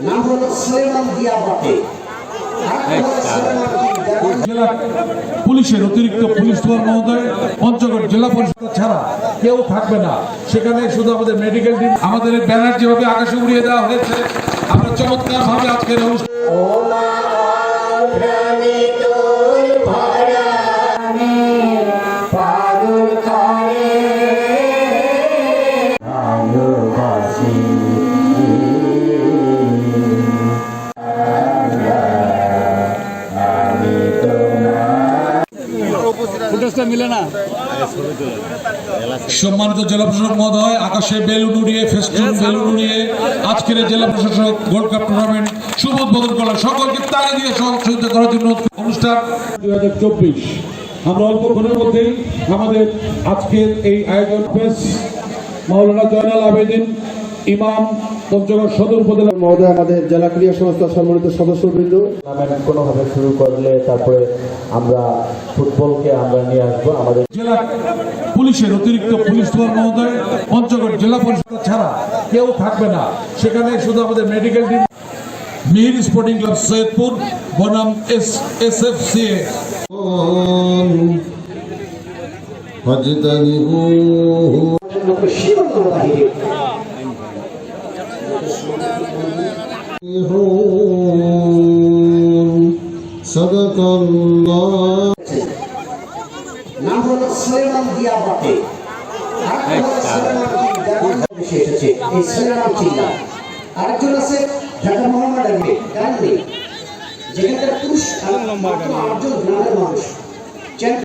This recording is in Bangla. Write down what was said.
নাম হলো সুলেমান দিয়া বটে জেলা পুলিশের অতিরিক্ত পুলিশ সুপার মহোদয় পঞ্চগড় জেলা পরিষদ ছাড়া কেউ থাকবে না। সেখানে শুধু আমাদের মেডিকেল টিম আমাদের ব্যানার যেভাবে আকাশে উড়িয়ে দেওয়া হয়েছে আমরা চমৎকার ভাবে আজকের অনুষ্ঠান সম্মানিত জেলা প্রশাসক মহোদয় আকাশে বেলুন উড়িয়ে ফেস্টুন বেলুন উড়িয়ে আজকের জেলা প্রশাসক গোল্ড কাপ টুর্নামেন্ট শুভ উদ্বোধন করলেন। সকলকে তালে দিয়ে সহযোগিতা করার জন্য অনুষ্ঠান। দুই হাজার চব্বিশ আমরা অল্পক্ষণের মধ্যেই আমাদের আজকের এই আয়োজন পেশ। মাওলানা জয়নাল আবেদিন ইমাম পঞ্চগড় সদর উপজেলা মহোদয় আমাদের জেলা ক্রীড়া সংস্থার সম্মানিত সদস্যবৃন্দ। টুর্নামেন্ট কোনোভাবে শুরু করলে তারপরে আমরা ফুটবলকে আমরা নিয়ে আসব আমাদের জেলা পুলিশের অতিরিক্ত পুলিশ সুপার মহোদয় পঞ্চগড় জেলা পরিষদ ছাড়া কেউ থাকবে না। সেখানে শুধু আমাদের medical team Mihir sporting club Saidpur বনাম S S F C A সীমান্ত বাহিনী। না হলো সুলেমান দিয়া বটে এসেছে। এই সুলেমান যেখানকার পুরুষ আটজন গ্রামের মানুষ।